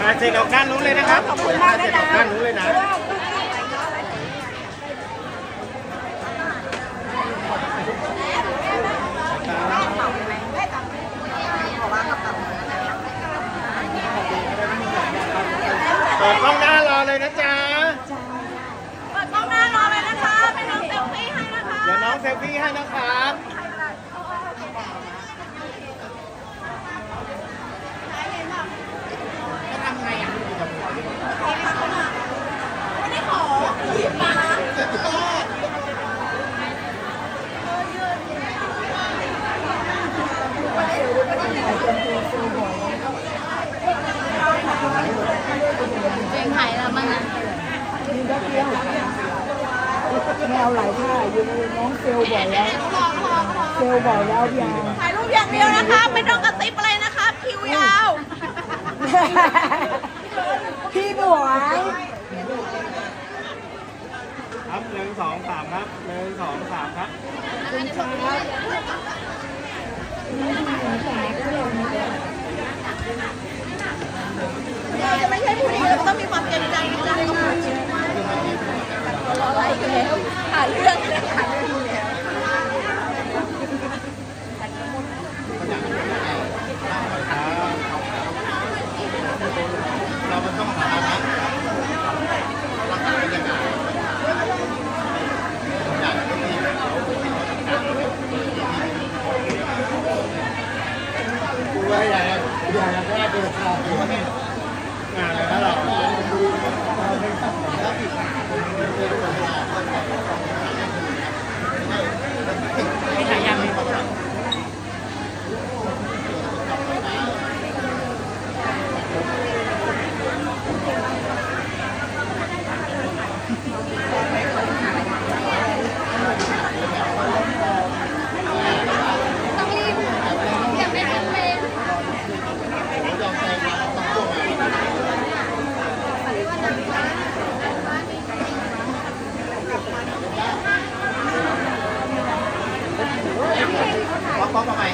มาเสร็จออกด้านนู้นเลยนะครับขอบคุณมากเสร็จออกด้านนู้นเลยนะ เปิดกล้องหน้ารอเลยนะจ๊ะ เปิดกล้องหน้ารอเลยนะคะเป็นน้องเซลฟี่ให้นะคะ พี่ให้นะครับ เป็นไข่แล้วมั้งนะ แมวหลายท่าอยู่น้องเซลบอกแล้วเซลบอกแล้วยาวถ่ายรูปอย่างเดียวนะคะไม่ต้องกระติบอะไรนะคะคิวยาว พี่บวยครับหนึ่งสองสามครับหนึ่งสองสามครับเราจะไม่ใช่ผู้ดีเราก็ต้องมีความเกรง งานแล้วเรา ป๊อปทำไม